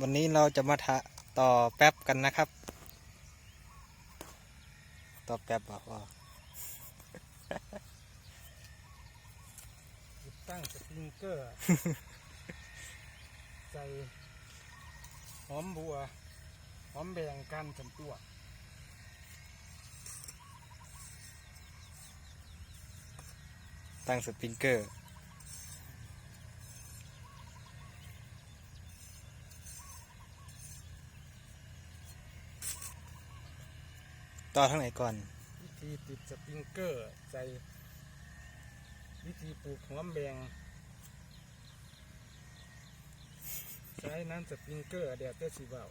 วันนี้เราจะมาทะต่อแป๊บกันนะครับ ต่อแป๊บบอกว่าติดตั้งสปริงเกอร์ ใส่หอมบัวหอมแบ่งกันจำตัวตั้งสปริงเกอร์ ต่อทางไหนก่อน วิธีติดสปริงเกอร์ใส่วิธีปลูกหัวแบงใช้น้ำสปริงเกอร์เดี๋ยวเตสิเบา